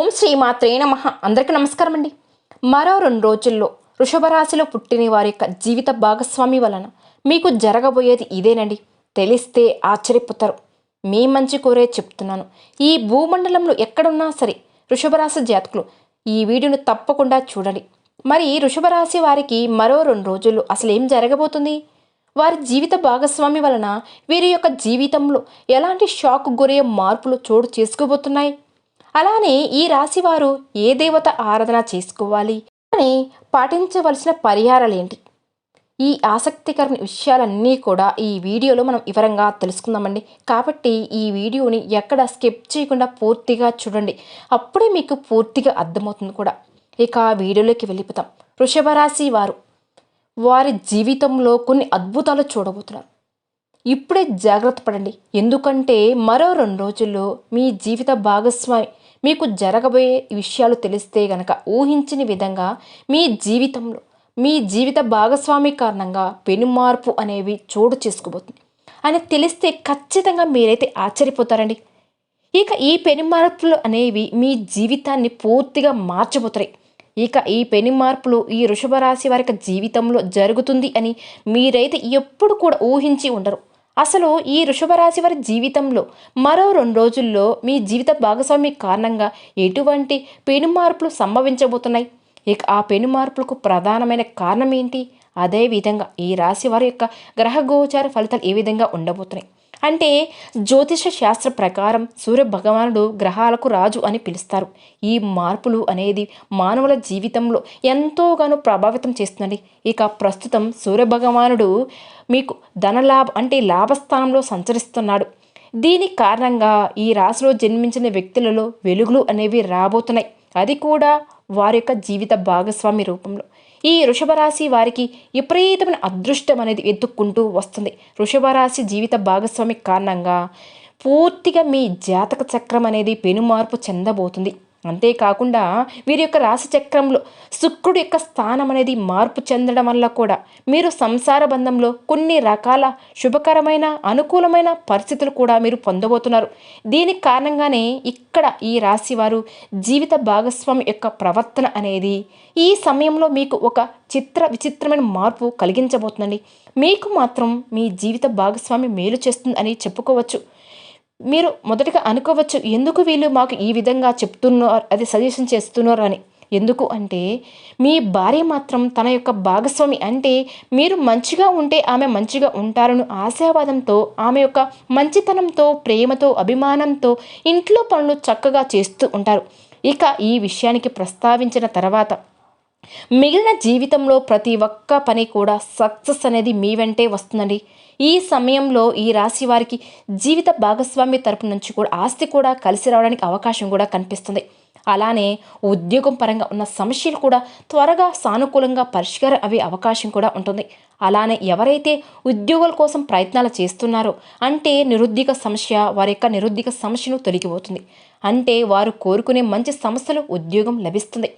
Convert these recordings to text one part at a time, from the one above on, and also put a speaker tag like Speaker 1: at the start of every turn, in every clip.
Speaker 1: ఓం శ్రీ మాత్రే నమ. అందరికీ నమస్కారం అండి మరో రెండు రోజుల్లో వృషభరాశిలో పుట్టిన వారి యొక్క జీవిత భాగస్వామి వలన మీకు జరగబోయేది ఇదేనండి. తెలిస్తే ఆశ్చర్యపోతారు. మీ మంచి కోరే చెప్తున్నాను. ఈ భూమండలంలో ఎక్కడున్నా సరే వృషభరాశి జాతకులు ఈ వీడియోను తప్పకుండా చూడండి. మరి వృషభరాశి వారికి మరో రెండు రోజుల్లో అసలు ఏం జరగబోతుంది? వారి జీవిత భాగస్వామి వలన వీరి యొక్క జీవితంలో ఎలాంటి షాక్ గురయ్యే మార్పులు చోటు చేసుకోబోతున్నాయి? అలానే ఈ రాశి వారు ఏ దేవత ఆరాధన చేసుకోవాలి అని పాటించవలసిన పరిహారాలు ఏంటి ఈ ఆసక్తికరమైన విషయాలన్నీ కూడా ఈ వీడియోలో మనం వివరంగా తెలుసుకుందామండి. కాబట్టి ఈ వీడియోని ఎక్కడ స్కిప్ చేయకుండా పూర్తిగా చూడండి. అప్పుడే మీకు పూర్తిగా అర్థమవుతుంది కూడా. ఇక వీడియోలోకి వెళ్ళిపోతాం వృషభ రాశి వారు వారి జీవితంలో కొన్ని అద్భుతాలు చూడబోతున్నారు. ఇప్పుడే జాగ్రత్త పడండి. ఎందుకంటే మరో రెండు రోజుల్లో మీ జీవిత భాగస్వామి మీకు జరగబోయే విషయాలు తెలిస్తే గనక ఊహించని విధంగా మీ జీవితంలో మీ జీవిత భాగస్వామి కారణంగా పెనుమార్పు అనేవి చోటు చేసుకోబోతుంది అని తెలిస్తే ఖచ్చితంగా మీరైతే ఆశ్చర్యపోతారండి. ఇక ఈ పెనుమార్పులు అనేవి మీ జీవితాన్ని పూర్తిగా మార్చబోతాయి. ఇక ఈ పెను మార్పులు ఈ వృషభ రాశి వారి జీవితంలో జరుగుతుంది అని మీరైతే ఎప్పుడు కూడా ఊహించి ఉండరు. అసలు ఈ వృషభరాశి వారి జీవితంలో మరో రెండు రోజుల్లో మీ జీవిత భాగస్వామి కారణంగా ఎటువంటి పెను మార్పులు సంభవించబోతున్నాయి? ఇక ఆ పెను మార్పులకు ప్రధానమైన కారణం ఏంటి? అదేవిధంగా ఈ రాశి వారి యొక్క గ్రహ గోచార ఫలితాలు ఏ విధంగా ఉండబోతున్నాయి? అంటే జ్యోతిష శాస్త్ర ప్రకారం సూర్య భగవానుడు గ్రహాలకు రాజు అని పిలుస్తారు. ఈ మార్పులు అనేది మానవుల జీవితంలో ఎంతోగానో ప్రభావితం చేస్తుందండి. ఇక ప్రస్తుతం సూర్య భగవానుడు మీకు ధనలాభ అంటే లాభస్థానంలో సంచరిస్తున్నాడు. దీని కారణంగా ఈ రాశిలో జన్మించిన వ్యక్తులలో వెలుగులు అనేవి రాబోతున్నాయి. అది కూడా వారి యొక్క జీవిత భాగస్వామి రూపంలో. ఈ వృషభరాశి వారికి విపరీతమైన అదృష్టం అనేది వెతుక్కుంటూ వస్తుంది. వృషభరాశి జీవిత భాగస్వామి కారణంగా పూర్తిగా మీ జాతక చక్రం అనేది పెనుమార్పు చెందబోతుంది. అంతేకాకుండా వీరి యొక్క రాశిచక్రంలో శుక్రుడు యొక్క స్థానం అనేది మార్పు చెందడం వల్ల కూడా మీరు సంసార బంధంలో కొన్ని రకాల శుభకరమైన అనుకూలమైన పరిస్థితులు కూడా మీరు పొందబోతున్నారు. దీనికి కారణంగానే ఇక్కడ ఈ రాశి వారు జీవిత భాగస్వామి యొక్క ప్రవర్తన అనేది ఈ సమయంలో మీకు ఒక చిత్ర విచిత్రమైన మార్పు కలిగించబోతుందండి. మీకు మాత్రం మీ జీవిత భాగస్వామి మేలు చేస్తుంది అని చెప్పుకోవచ్చు. మీరు మొదటగా అనుకోవచ్చు ఎందుకు వీళ్ళు మాకు ఈ విధంగా చెప్తున్నారు అది సజెషన్ చేస్తున్నారు అని. ఎందుకు అంటే మీ భార్య మాత్రం తన యొక్క భాగస్వామి అంటే మీరు మంచిగా ఉంటే ఆమె మంచిగా ఉంటారని ఆశావాదంతో ఆమె యొక్క మంచితనంతో ప్రేమతో అభిమానంతో ఇంట్లో పనులు చక్కగా చేస్తూ ఉంటారు. ఇక ఈ విషయానికి ప్రస్తావించిన తర్వాత మిగిలిన జీవితంలో ప్రతి ఒక్క పని కూడా సక్సెస్ అనేది మీ వెంటే వస్తుందండి. ఈ సమయంలో ఈ రాశి వారికి జీవిత భాగస్వామి తరపు నుంచి కూడా ఆస్తి కూడా కలిసి రావడానికి అవకాశం కూడా కనిపిస్తుంది. అలానే ఉద్యోగం పరంగా ఉన్న సమస్యలు కూడా త్వరగా సానుకూలంగా పరిష్కారం అయ్యే అవకాశం కూడా ఉంటుంది. అలానే ఎవరైతే ఉద్యోగాల కోసం ప్రయత్నాలు చేస్తున్నారో అంటే నిరుద్యోగ సమస్య వారి యొక్క నిరుద్యోగ సమస్యను తొలగిపోతుంది. అంటే వారు కోరుకునే మంచి సమస్యలు ఉద్యోగం లభిస్తుంది.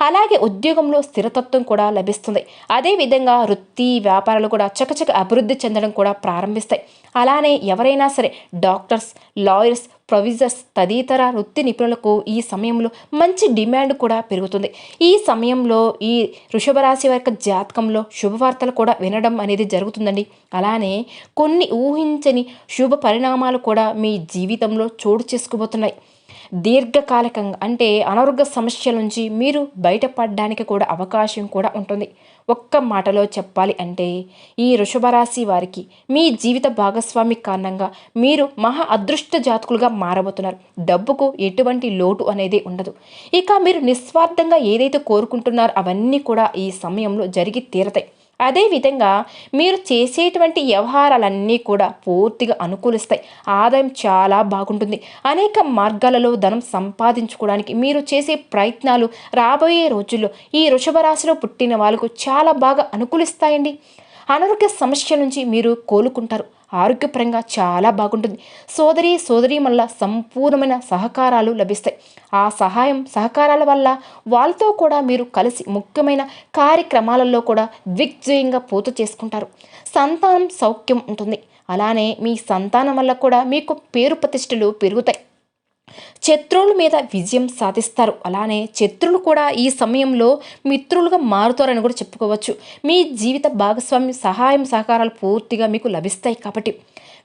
Speaker 1: అలాగే ఉద్యోగంలో స్థిరతత్వం కూడా లభిస్తుంది. అదేవిధంగా వృత్తి వ్యాపారాలు కూడా చకచక అభివృద్ధి చెందడం కూడా ప్రారంభిస్తాయి. అలానే ఎవరైనా సరే డాక్టర్స్ లాయర్స్ ప్రొవిజర్స్ తదితర వృత్తి నిపుణులకు ఈ సమయంలో మంచి డిమాండ్ కూడా పెరుగుతుంది. ఈ సమయంలో ఈ వృషభరాశి వారి జాతకంలో శుభవార్తలు కూడా వినడం అనేది జరుగుతుందండి. అలానే కొన్ని ఊహించని శుభ పరిణామాలు కూడా మీ జీవితంలో చోటు చేసుకోబోతున్నాయి దీర్ఘకాలికంగా అంటే అనారోగ్య సమస్యల నుంచి మీరు బయటపడడానికి కూడా అవకాశం కూడా ఉంటుంది. ఒక్క మాటలో చెప్పాలి అంటే ఈ వృషభరాశి వారికి మీ జీవిత భాగస్వామి కారణంగా మీరు మహా అదృష్ట జాతకులుగా మారబోతున్నారు. డబ్బుకు ఎటువంటి లోటు అనేది ఉండదు. ఇక మీరు నిస్వార్థంగా ఏదైతే కోరుకుంటున్నారో అవన్నీ కూడా ఈ సమయంలో జరిగి తీరతాయి. అదేవిధంగా మీరు చేసేటువంటి వ్యవహారాలన్నీ కూడా పూర్తిగా అనుకూలిస్తాయి. ఆదాయం చాలా బాగుంటుంది. అనేక మార్గాలలో ధనం సంపాదించుకోవడానికి మీరు చేసే ప్రయత్నాలు రాబోయే రోజుల్లో ఈ వృషభ రాశిలో పుట్టిన వాళ్ళకు చాలా బాగా అనుకూలిస్తాయండి. అనారోగ్య సమస్య నుంచి మీరు కోలుకుంటారు. ఆరోగ్యపరంగా చాలా బాగుంటుంది. సోదరి సోదరి వల్ల సంపూర్ణమైన సహకారాలు లభిస్తాయి. ఆ సహాయం సహకారాల వల్ల వాళ్ళతో కూడా మీరు కలిసి ముఖ్యమైన కార్యక్రమాలలో కూడా దిగ్విజయంగా పూర్తి చేసుకుంటారు. సంతానం సౌఖ్యం ఉంటుంది. అలానే మీ సంతానం వల్ల కూడా మీకు పేరు ప్రతిష్టలు పెరుగుతాయి. శత్రువుల మీద విజయం సాధిస్తారు. అలానే శత్రువులు కూడా ఈ సమయంలో మిత్రులుగా మారుతారని కూడా చెప్పుకోవచ్చు. మీ జీవిత భాగస్వామి సహాయం సహకారాలు పూర్తిగా మీకు లభిస్తాయి కాబట్టి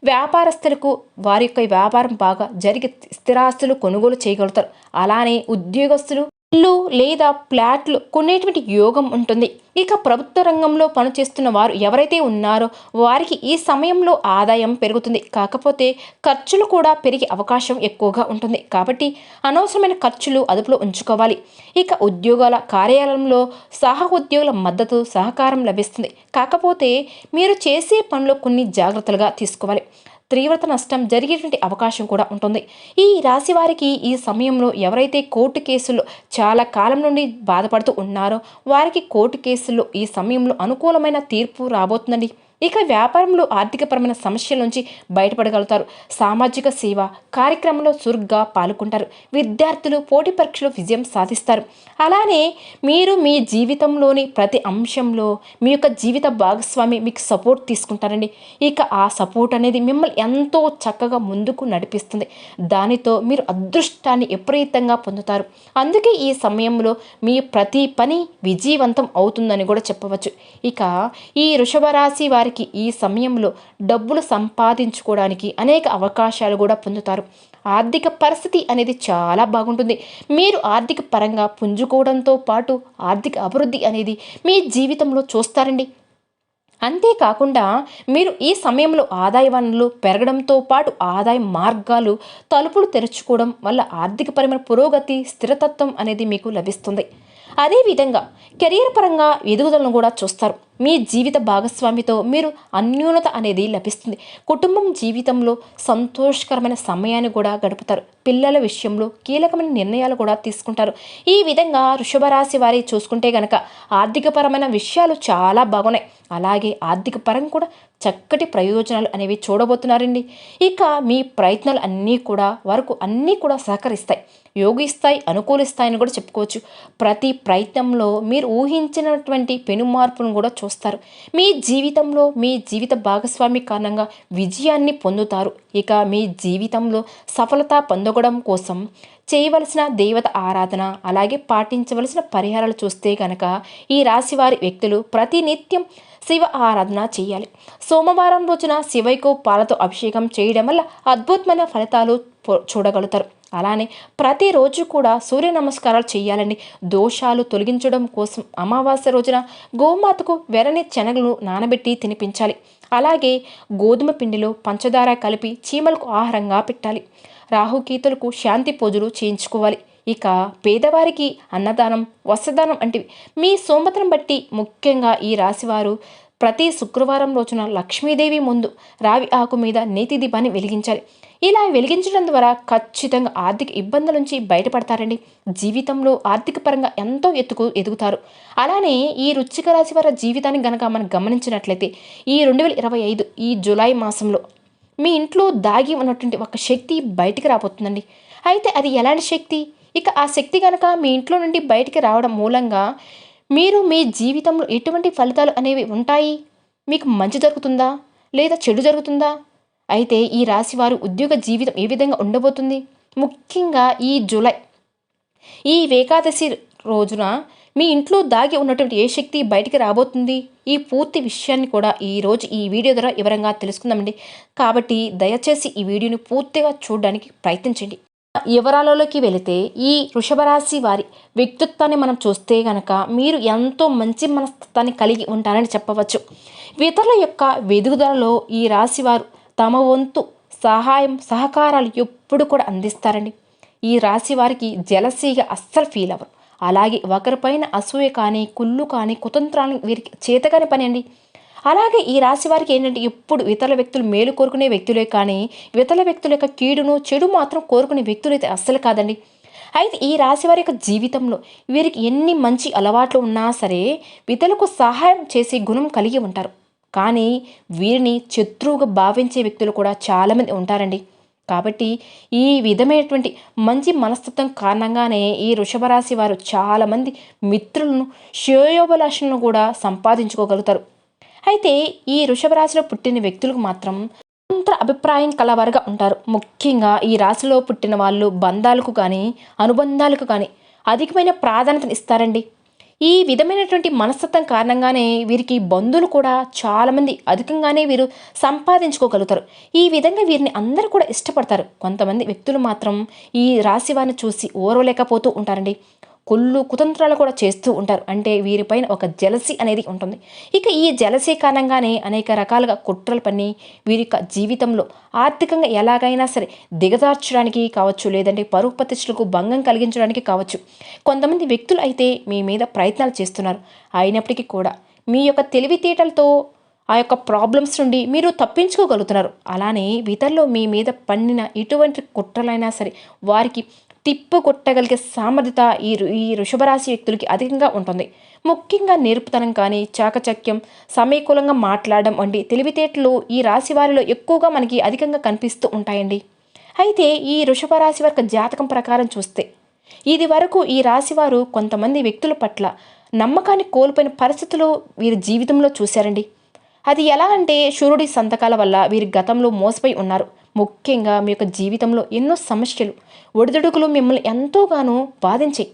Speaker 1: వ్యాపారస్తులకు వారి యొక్క వ్యాపారం బాగా జరిగి స్థిరాస్తులు కొనుగోలు చేయగలుగుతారు. అలానే ఉద్యోగస్తులు ఇల్లు లేదా ఫ్లాట్లు కొనేటువంటి యోగం ఉంటుంది. ఇక ప్రభుత్వ రంగంలో పనిచేస్తున్న వారు ఎవరైతే ఉన్నారో వారికి ఈ సమయంలో ఆదాయం పెరుగుతుంది. కాకపోతే ఖర్చులు కూడా పెరిగే అవకాశం ఎక్కువగా ఉంటుంది. కాబట్టి అనవసరమైన ఖర్చులు అదుపులో ఉంచుకోవాలి. ఇక ఉద్యోగాల కార్యాలయంలో సహ ఉద్యోగుల మద్దతు సహకారం లభిస్తుంది. కాకపోతే మీరు చేసే పనిలో కొన్ని జాగ్రత్తలుగా తీసుకోవాలి. తీవ్రత నష్టం జరిగేటువంటి అవకాశం కూడా ఉంటుంది. ఈ రాశి వారికి ఈ సమయంలో ఎవరైతే కోర్టు కేసుల్లో చాలా కాలం నుండి బాధపడుతూ ఉన్నారో వారికి కోర్టు కేసుల్లో ఈ సమయంలో అనుకూలమైన తీర్పు రాబోతుందండి. ఇక వ్యాపారంలో ఆర్థికపరమైన సమస్యల నుంచి బయటపడగలుగుతారు. సామాజిక సేవ కార్యక్రమంలో చురుగ్గా పాల్గొంటారు. విద్యార్థులు పోటీ పరీక్షలో విజయం సాధిస్తారు. అలానే మీరు మీ జీవితంలోని ప్రతి అంశంలో మీ యొక్క జీవిత భాగస్వామి మీకు సపోర్ట్ తీసుకుంటారండి. ఇక ఆ సపోర్ట్ అనేది మిమ్మల్ని ఎంతో చక్కగా ముందుకు నడిపిస్తుంది. దానితో మీరు అదృష్టాన్ని విపరీతంగా పొందుతారు. అందుకే ఈ సమయంలో మీ ప్రతి పని విజయవంతం అవుతుందని కూడా చెప్పవచ్చు. ఇక ఈ వృషభ రాశి వారి వారికి ఈ సమయంలో డబ్బులు సంపాదించుకోవడానికి అనేక అవకాశాలు కూడా పొందుతారు. ఆర్థిక పరిస్థితి అనేది చాలా బాగుంటుంది. మీరు ఆర్థిక పరంగా పుంజుకోవడంతో పాటు ఆర్థిక అభివృద్ధి అనేది మీ జీవితంలో చూస్తారండి. అంతేకాకుండా మీరు ఈ సమయంలో ఆదాయ వనరులు పెరగడంతో పాటు ఆదాయ మార్గాలు తలుపులు తెరుచుకోవడం వల్ల ఆర్థికపరమైన పురోగతి స్థిరతత్వం అనేది మీకు లభిస్తుంది. అదేవిధంగా కెరియర్ పరంగా ఎదుగుదలను కూడా చూస్తారు. మీ జీవిత భాగస్వామితో మీరు అన్యూనత అనేది లభిస్తుంది. కుటుంబం జీవితంలో సంతోషకరమైన సమయాన్ని కూడా గడుపుతారు. పిల్లల విషయంలో కీలకమైన నిర్ణయాలు కూడా తీసుకుంటారు. ఈ విధంగా వృషభరాశి వారి చూసుకుంటే గనక ఆర్థికపరమైన విషయాలు చాలా బాగున్నాయి. అలాగే ఆర్థిక పరం కూడా చక్కటి ప్రయోజనాలు అనేవి చూడబోతున్నారండి. ఇక మీ ప్రయత్నాలు అన్నీ కూడా వరకు అన్నీ కూడా సహకరిస్తాయి. యోగిస్తాయి అనుకూలిస్తాయని కూడా చెప్పుకోవచ్చు. ప్రతి ప్రయత్నంలో మీరు ఊహించినటువంటి పెను మార్పును కూడా చూస్తారు. మీ జీవితంలో మీ జీవిత భాగస్వామి కారణంగా విజయాన్ని పొందుతారు. ఇక మీ జీవితంలో సఫలత పొందగడం కోసం చేయవలసిన దేవత ఆరాధన అలాగే పాటించవలసిన పరిహారాలు చూస్తే కనుక ఈ రాశివారి వ్యక్తులు ప్రతినిత్యం శివ ఆరాధన చేయాలి. సోమవారం రోజున శివైకు పాలతో అభిషేకం చేయడం వల్ల అద్భుతమైన ఫలితాలు చూడగలుగుతారు. అలానే ప్రతిరోజు కూడా సూర్య నమస్కారాలు చేయాలండి. దోషాలు తొలగించడం కోసం అమావాస్య రోజున గోమాతకు వెరని శనగలను నానబెట్టి తినిపించాలి. అలాగే గోధుమ పిండిలో పంచదార కలిపి చీమలకు ఆహారంగా పెట్టాలి. రాహుకీతులకు శాంతి పూజలు చేయించుకోవాలి. ఇక పేదవారికి అన్నదానం వస్త్రదానం వంటివి. మీ సోమతనం బట్టి ముఖ్యంగా ఈ రాశివారు ప్రతి శుక్రవారం రోజున లక్ష్మీదేవి ముందు రావి ఆకు మీద నేతి దీపాన్ని వెలిగించాలి. ఇలా వెలిగించడం ద్వారా ఖచ్చితంగా ఆర్థిక ఇబ్బందుల నుంచి బయటపడతారండి. జీవితంలో ఆర్థిక పరంగా ఎంతో ఎత్తుకు ఎదుగుతారు. అలానే ఈ రుచిక రాశి వారి జీవితాన్ని గనక మనం గమనించినట్లయితే ఈ రెండు వేల ఇరవై ఐదు ఈ జూలై మాసంలో మీ ఇంట్లో దాగి ఉన్నటువంటి ఒక శక్తి బయటికి రాబోతుందండి. అయితే అది ఎలాంటి శక్తి? ఇక ఆ శక్తి కనుక మీ ఇంట్లో నుండి బయటికి రావడం మూలంగా మీరు మీ జీవితంలో ఎటువంటి ఫలితాలు అనేవి ఉంటాయి? మీకు మంచి జరుగుతుందా? లేదా చెడు జరుగుతుందా? అయితే ఈ రాశి వారు ఉద్యోగ జీవితం ఏ విధంగా ఉండబోతుంది? ముఖ్యంగా ఈ జూలై ఈ ఏకాదశి రోజున మీ ఇంట్లో దాగి ఉన్నటువంటి ఏ శక్తి బయటికి రాబోతుంది? ఈ పూర్తి విషయాన్ని కూడా ఈరోజు ఈ వీడియో ద్వారా వివరంగా తెలుసుకుందామండి. కాబట్టి దయచేసి ఈ వీడియోని పూర్తిగా చూడడానికి ప్రయత్నించండి. వివరాలలోకి వెళితే ఈ వృషభరాశి వారి వ్యక్తిత్వాన్ని మనం చూస్తే గనక మీరు ఎంతో మంచి మనస్తత్వాన్ని కలిగి ఉంటారని చెప్పవచ్చు. ఇతరుల యొక్క వెదుగుదలలో ఈ రాశి వారు తమ వంతు సహాయం సహకారాలు ఎప్పుడు కూడా అందిస్తారండి. ఈ రాశి వారికి జలసీగా అస్సలు ఫీల్ అవ్వరు. అలాగే ఒకరిపైన అసూయ కానీ కుళ్ళు కానీ కుతంత్రాలు వీరికి చేతగాని పని అండి. అలాగే ఈ రాశి వారికి ఏంటంటే ఎప్పుడు ఇతర వ్యక్తులు మేలు కోరుకునే వ్యక్తులే కానీ ఇతర వ్యక్తుల యొక్క కీడును చెడు మాత్రం కోరుకునే వ్యక్తులు అయితే అస్సలు కాదండి. అయితే ఈ రాశి వారి యొక్క జీవితంలో వీరికి ఎన్ని మంచి అలవాట్లు ఉన్నా సరే ఇతరులకు సహాయం చేసే గుణం కలిగి ఉంటారు. కానీ వీరిని శత్రువుగా భావించే వ్యక్తులు కూడా చాలామంది ఉంటారండి. కాబట్టి ఈ విధమైనటువంటి మంచి మనస్తత్వం కారణంగానే ఈ వృషభ రాశి వారు చాలామంది మిత్రులను శ్రేయోభిలాషులను కూడా సంపాదించుకోగలుగుతారు. అయితే ఈ వృషభ రాశిలో పుట్టిన వ్యక్తులకు మాత్రం స్వతంత్ర అభిప్రాయం కలవారుగా ఉంటారు. ముఖ్యంగా ఈ రాశిలో పుట్టిన వాళ్ళు బంధాలకు కానీ అనుబంధాలకు కానీ అధికమైన ప్రాధాన్యతను ఇస్తారండి. ఈ విధమైనటువంటి మనస్తత్వం కారణంగానే వీరికి బంధువులు కూడా చాలామంది అధికంగానే వీరు సంపాదించుకోగలుగుతారు. ఈ విధంగా వీరిని అందరూ కూడా ఇష్టపడతారు. కొంతమంది వ్యక్తులు మాత్రం ఈ రాశి వారిని చూసి ఓర్వలేకపోతూ ఉంటారండి. కుళ్ళు కుతంత్రాలు కూడా చేస్తూ ఉంటారు. అంటే వీరిపైన ఒక జలసి అనేది ఉంటుంది. ఇక ఈ జలసీ కారణంగానే అనేక రకాలుగా కుట్రలు పని వీరి యొక్క జీవితంలో ఆర్థికంగా ఎలాగైనా సరే దిగజార్చడానికి కావచ్చు లేదంటే పరుగు ప్రతిష్టలకు భంగం కలిగించడానికి కావచ్చు. కొంతమంది వ్యక్తులు అయితే మీ మీద ప్రయత్నాలు చేస్తున్నారు. అయినప్పటికీ కూడా మీ యొక్క తెలివితేటలతో ఆ యొక్క ప్రాబ్లమ్స్ నుండి మీరు తప్పించుకోగలుగుతున్నారు. అలానే ఇతరులు మీ మీద పన్నిన ఎటువంటి కుట్రలైనా సరే వారికి తిప్పు కొట్టగలిగే సామర్థ్యత ఈ ఈ వృషభరాశి వ్యక్తులకి అధికంగా ఉంటుంది. ముఖ్యంగా నేర్పుతనం కానీ చాకచక్యం సమయకూలంగా మాట్లాడడం వంటి తెలివితేటలు ఈ రాశి వారిలో ఎక్కువగా మనకి అధికంగా కనిపిస్తూ ఉంటాయండి. అయితే ఈ వృషభ రాశి వారి జాతకం ప్రకారం చూస్తే ఇది వరకు ఈ రాశివారు కొంతమంది వ్యక్తుల పట్ల నమ్మకాన్ని కోల్పోయిన పరిస్థితులు వీరి జీవితంలో చూశారండి. అది ఎలా అంటే సూర్యుడి సంతకాల వల్ల వీరి గతంలో మోసపోయి ఉన్నారు. ముఖ్యంగా మీ యొక్క జీవితంలో ఎన్నో సమస్యలు ఒడిదుడుకులు మిమ్మల్ని ఎంతోగానో బాధించాయి.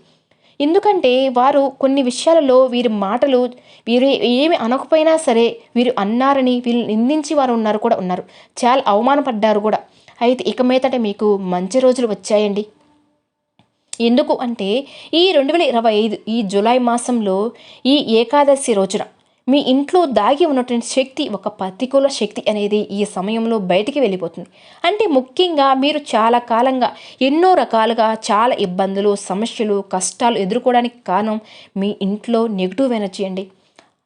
Speaker 1: ఎందుకంటే వారు కొన్ని విషయాలలో వీరి మాటలు వీరు ఏమి అనకపోయినా సరే వీరు అన్నారని వీళ్ళు నిందించి వారు ఉన్నారు కూడా ఉన్నారు. చాలా అవమానపడ్డారు కూడా. అయితే ఇక మీదట మీకు మంచి రోజులు వచ్చాయండి. ఎందుకు అంటే ఈ రెండు వేల ఇరవై ఐదు ఈ జూలై మాసంలో ఈ ఏకాదశి రోజున మీ ఇంట్లో దాగి ఉన్నటువంటి శక్తి ఒక ప్రతికూల శక్తి అనేది ఈ సమయంలో బయటికి వెళ్ళిపోతుంది. అంటే ముఖ్యంగా మీరు చాలా కాలంగా ఎన్నో రకాలుగా చాలా ఇబ్బందులు సమస్యలు కష్టాలు ఎదుర్కోవడానికి కారణం మీ ఇంట్లో నెగిటివ్ ఎనర్జీ అండి.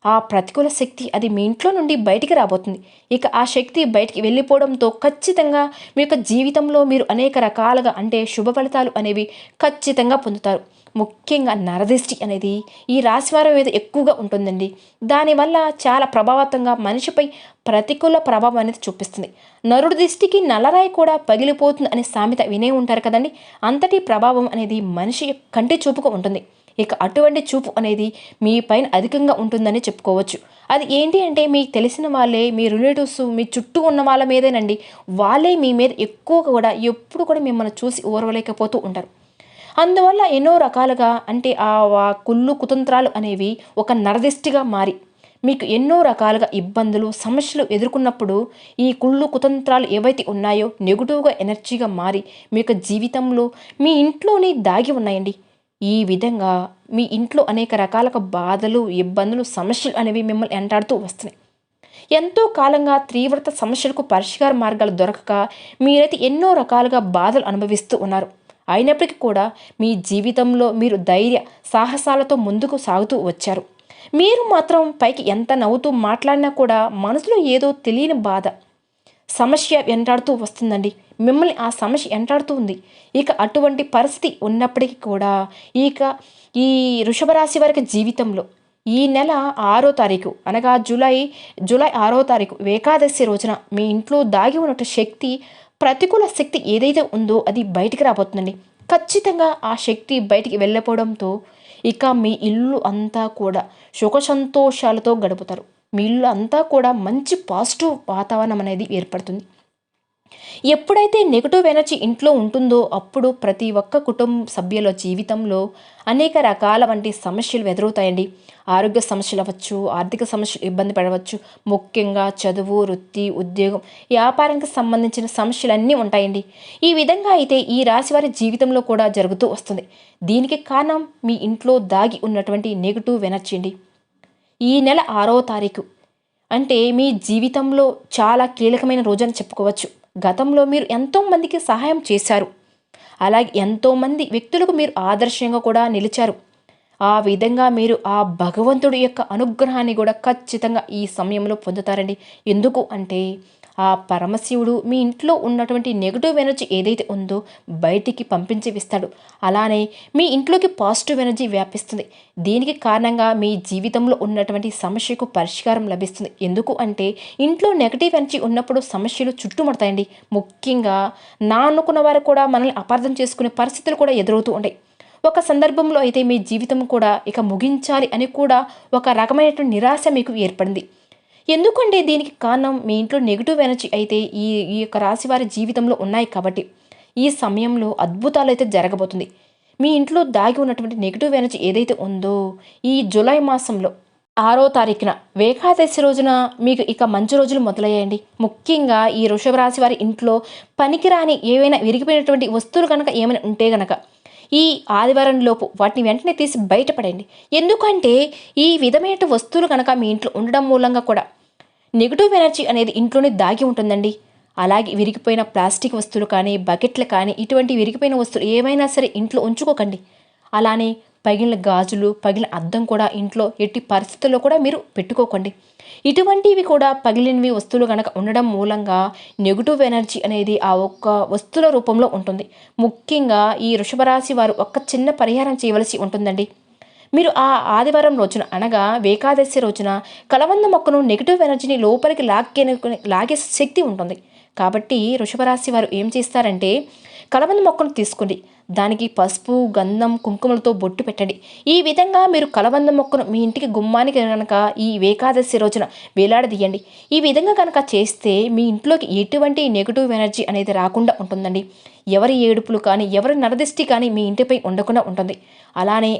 Speaker 1: ఆ ప్రతికూల శక్తి అది మీ ఇంట్లో నుండి బయటికి రాబోతుంది. ఇక ఆ శక్తి బయటికి వెళ్ళిపోవడంతో ఖచ్చితంగా మీ యొక్క జీవితంలో మీరు అనేక రకాలుగా అంటే శుభ ఫలితాలు అనేవి ఖచ్చితంగా పొందుతారు. ముఖ్యంగా నరదృష్టి అనేది ఈ రాశివారం మీద ఎక్కువగా ఉంటుందండి. దానివల్ల చాలా ప్రభావితంగా మనిషిపై ప్రతికూల ప్రభావం అనేది చూపిస్తుంది. నరుడి దృష్టికి నల్లరాయి కూడా పగిలిపోతుంది అనే సామెత వినే ఉంటారు కదండి. అంతటి ప్రభావం అనేది మనిషి కంటి చూపుకు ఉంటుంది. ఇక అటువంటి చూపు అనేది మీ పైన అధికంగా ఉంటుందని చెప్పుకోవచ్చు. అది ఏంటి అంటే మీకు తెలిసిన వాళ్ళే మీ రిలేటివ్స్ మీ చుట్టూ ఉన్న వాళ్ళ మీదేనండి. వాళ్ళే మీ మీద ఎక్కువ కూడా ఎప్పుడు కూడా మిమ్మల్ని చూసి ఓర్వలేకపోతూ ఉంటారు. అందువల్ల ఎన్నో రకాలుగా అంటే ఆ కుళ్ళు కుతంత్రాలు అనేవి ఒక నరదిష్టిగా మారి మీకు ఎన్నో రకాలుగా ఇబ్బందులు సమస్యలు ఎదుర్కొన్నప్పుడు ఈ కుళ్ళు కుతంత్రాలు ఏవైతే ఉన్నాయో నెగిటివ్గా ఎనర్జీగా మారి మీ యొక్క జీవితంలో మీ ఇంట్లోనే దాగి ఉన్నాయండి. ఈ విధంగా మీ ఇంట్లో అనేక రకాల బాధలు ఇబ్బందులు సమస్యలు అనేవి మిమ్మల్ని ఎంటాడుతూ వస్తున్నాయి. ఎంతో కాలంగా తీవ్రత సమస్యలకు పరిష్కార మార్గాలు దొరకక మీరైతే ఎన్నో రకాలుగా బాధలు అనుభవిస్తూ ఉన్నారు. అయినప్పటికీ కూడా మీ జీవితంలో మీరు ధైర్య సాహసాలతో ముందుకు సాగుతూ వచ్చారు. మీరు మాత్రం పైకి ఎంత నవ్వుతూ మాట్లాడినా కూడా మనసులో ఏదో తెలియని బాధ సమస్య వెంటాడుతూ వస్తుందండి. మిమ్మల్ని ఆ సమస్య వెంటాడుతూ ఉంది. ఇక అటువంటి పరిస్థితి ఉన్నప్పటికీ కూడా ఇక ఈ వృషభరాశి వారికి జీవితంలో ఈ నెల ఆరో తారీఖు అనగా జూలై జూలై ఆరో తారీఖు ఏకాదశి రోజున మీ ఇంట్లో దాగి ఉన్న శక్తి ప్రతికూల శక్తి ఏదైతే ఉందో అది బయటికి రాబోతుందండి. ఖచ్చితంగా ఆ శక్తి బయటికి వెళ్ళిపోవడంతో ఇక మీ ఇల్లు అంతా కూడా సుఖ సంతోషాలతో గడుపుతారు. మీ ఇల్లు అంతా కూడా మంచి పాజిటివ్ వాతావరణం అనేది ఏర్పడుతుంది. ఎప్పుడైతే నెగటివ్ ఎనర్జీ ఇంట్లో ఉంటుందో అప్పుడు ప్రతి ఒక్క కుటుంబ సభ్యుల జీవితంలో అనేక రకాల వంటి సమస్యలు ఎదురవుతాయండి. ఆరోగ్య సమస్యలు అవ్వచ్చు ఆర్థిక సమస్యలు ఇబ్బంది పడవచ్చు ముఖ్యంగా చదువు వృత్తి ఉద్యోగం వ్యాపారానికి సంబంధించిన సమస్యలు అన్నీ ఉంటాయండి. ఈ విధంగా అయితే ఈ రాశి వారి జీవితంలో కూడా జరుగుతూ వస్తుంది. దీనికి కారణం మీ ఇంట్లో దాగి ఉన్నటువంటి నెగటివ్ ఎనర్జీ అండి. ఈ నెల ఆరో తారీఖు. అంటే మీ జీవితంలో చాలా కీలకమైన రోజు అని చెప్పుకోవచ్చు. గతంలో మీరు ఎంతోమందికి సహాయం చేశారు. అలాగే ఎంతోమంది వ్యక్తులకు మీరు ఆదర్శంగా కూడా నిలిచారు. ఆ విధంగా మీరు ఆ భగవంతుడి యొక్క అనుగ్రహాన్ని కూడా ఖచ్చితంగా ఈ సమయంలో పొందుతారండి. ఎందుకు అంటే ఆ పరమశివుడు మీ ఇంట్లో ఉన్నటువంటి నెగిటివ్ ఎనర్జీ ఏదైతే ఉందో బయటికి పంపించి ఇస్తాడు. అలానే మీ ఇంట్లోకి పాజిటివ్ ఎనర్జీ వ్యాపిస్తుంది. దీనికి కారణంగా మీ జీవితంలో ఉన్నటువంటి సమస్యకు పరిష్కారం లభిస్తుంది. ఎందుకు అంటే ఇంట్లో నెగటివ్ ఎనర్జీ ఉన్నప్పుడు సమస్యలు చుట్టుముడతాయండి. ముఖ్యంగా నా అనుకున్న వారు కూడా మనల్ని అపార్థం చేసుకునే పరిస్థితులు కూడా ఎదురవుతూ ఉంటాయి. ఒక సందర్భంలో అయితే మీ జీవితం కూడా ఇక ముగించాలి అని కూడా ఒక రకమైనటువంటి నిరాశ మీకు ఏర్పడింది. ఎందుకంటే దీనికి కారణం మీ ఇంట్లో నెగిటివ్ ఎనర్జీ అయితే ఈ ఈ యొక్క రాశి వారి జీవితంలో ఉన్నాయి కాబట్టి. ఈ సమయంలో అద్భుతాలు అయితే జరగబోతుంది. మీ ఇంట్లో దాగి ఉన్నటువంటి నెగిటివ్ ఎనర్జీ ఏదైతే ఉందో ఈ జూలై మాసంలో ఆరో తారీఖున ఏకాదశి రోజున మీకు ఇక మంచి రోజులు మొదలయ్యాయండి. ముఖ్యంగా ఈ వృషభ రాశి వారి ఇంట్లో పనికిరాని ఏవైనా విరిగిపోయినటువంటి వస్తువులు కనుక ఏమైనా ఉంటే గనక ఈ ఆదివారం లోపు వాటిని వెంటనే తీసి బయటపడండి ఎందుకంటే ఈ విధమైన వస్తువులు కనుక మీ ఇంట్లో ఉండడం మూలంగా కూడా నెగిటివ్ ఎనర్జీ అనేది ఇంట్లోనే దాగి ఉంటుందండి. అలాగే విరిగిపోయిన ప్లాస్టిక్ వస్తువులు కానీ బకెట్లు కానీ ఇటువంటి విరిగిపోయిన వస్తువులు ఏమైనా సరే ఇంట్లో ఉంచుకోకండి. అలానే పగిలిన గాజులు పగిలిన అద్దం కూడా ఇంట్లో ఎట్టి పరిస్థితుల్లో కూడా మీరు పెట్టుకోకండి. ఇటువంటివి కూడా పగిలినవి వస్తువులు కనుక ఉండడం మూలంగా నెగిటివ్ ఎనర్జీ అనేది ఆ ఒక్క వస్తువుల రూపంలో ఉంటుంది. ముఖ్యంగా ఈ వృషభరాశి వారు ఒక్క చిన్న పరిహారం చేయవలసి ఉంటుందండి. మీరు ఆ ఆదివారం రోజున అనగా ఏకాదశి రోజున కలవంద మొక్కను నెగిటివ్ ఎనర్జీని లోపలికి లాగే లాగే శక్తి ఉంటుంది. కాబట్టి వృషభరాశి వారు ఏం చేస్తారంటే కలబంద మొక్కను తీసుకోండి. దానికి పసుపు గంధం కుంకుమలతో బొట్టు పెట్టండి. ఈ విధంగా మీరు కలబంద మొక్కను మీ ఇంటికి గుమ్మానికి కనుక ఈ ఏకాదశి రోజున వేలాడదీయండి. ఈ విధంగా కనుక చేస్తే మీ ఇంట్లోకి ఎటువంటి నెగిటివ్ ఎనర్జీ అనేది రాకుండా ఉంటుందండి. ఎవరి ఏడుపులు కానీ ఎవరి నరదిష్టి కానీ మీ ఇంటిపై ఉండకుండా ఉంటుంది. అలానే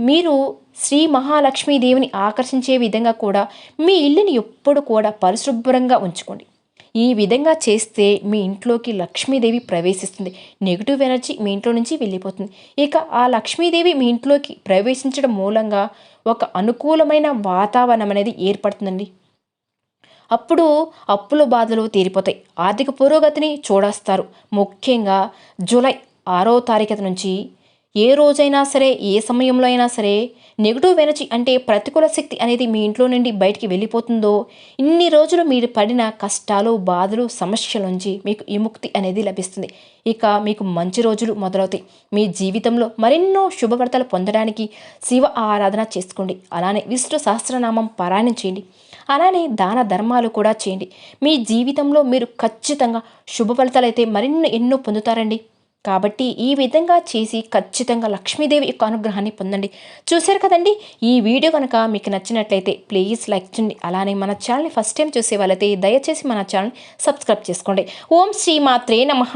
Speaker 1: మీరు శ్రీ మహాలక్ష్మీదేవిని ఆకర్షించే విధంగా కూడా మీ ఇల్లుని ఎప్పుడు కూడా పరిశుభ్రంగా ఉంచుకోండి. ఈ విధంగా చేస్తే మీ ఇంట్లోకి లక్ష్మీదేవి ప్రవేశిస్తుంది. నెగిటివ్ ఎనర్జీ మీ ఇంట్లో నుంచి వెళ్ళిపోతుంది. ఇక ఆ లక్ష్మీదేవి మీ ఇంట్లోకి ప్రవేశించడం మూలంగా ఒక అనుకూలమైన వాతావరణం అనేది ఏర్పడుతుందండి. అప్పుడు అప్పుల బాధలు తీరిపోతాయి. ఆర్థిక పురోగతిని చూడస్తారు. ముఖ్యంగా జూలై ఆరో తారీఖు నుంచి ఏ రోజైనా సరే ఏ సమయంలో అయినా సరే నెగిటివ్ ఎనర్జీ అంటే ప్రతికూల శక్తి అనేది మీ ఇంట్లో నుండి బయటికి వెళ్ళిపోతుందో ఇన్ని రోజులు మీరు పడిన కష్టాలు బాధలు సమస్యల నుంచి మీకు విముక్తి అనేది లభిస్తుంది. ఇక మీకు మంచి రోజులు మొదలవుతాయి. మీ జీవితంలో మరెన్నో శుభవార్తలు పొందడానికి శివ ఆరాధన చేసుకోండి. అలానే విష్ణు సహస్రనామం పారాయణం చేయండి. అలానే దాన ధర్మాలు కూడా చేయండి. మీ జీవితంలో మీరు ఖచ్చితంగా శుభ ఫలితాలు అయితే మరెన్నో ఎన్నో పొందుతారండి. కాబట్టి ఈ విధంగా చేసి ఖచ్చితంగా లక్ష్మీదేవి యొక్క అనుగ్రహాన్ని పొందండి. చూశారు కదండి? ఈ వీడియో కనుక మీకు నచ్చినట్లయితే ప్లీజ్ లైక్ చేయండి. అలానే మన ఛానల్ని ఫస్ట్ టైం చూసే వాళ్ళైతే దయచేసి మన ఛానల్ని సబ్స్క్రైబ్ చేసుకోండి. ఓం శ్రీ మాత్రే నమ.